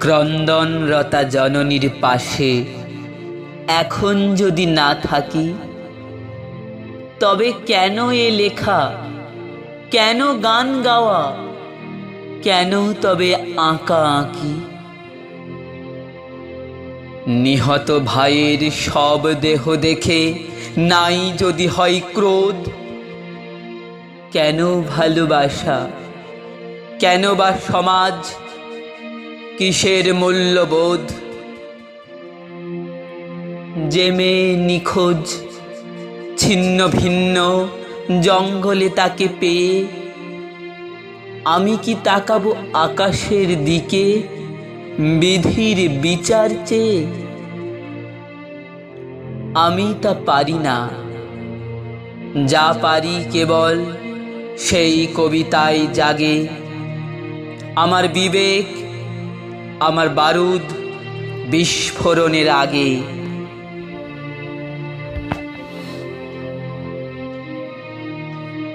ক্রন্দনরতা জননীর পাশে। এখন যদি না থাকি, তবে কেন এ লেখা? কেন গান গাওয়া? কেন তবে আঁকা আঁকি? নিহত ভাইয়ের সব দেহ দেখে নাই যদি হয় ক্রোধ, কেন ভালোবাসা? কেন বা সমাজ কিসের মূল্যবোধ? মেয়ে নিখোঁজ, ছিন্ন ভিন্ন জঙ্গলে তাকে পেয়ে আমি কি তাকাবো আকাশের দিকে বিধির বিচার চেয়ে? আমি তা পারি না। যা পারি কেবল সেই কবিতায় জাগে। আমার বিবেক আমার বারুদ বিস্ফোরণের আগে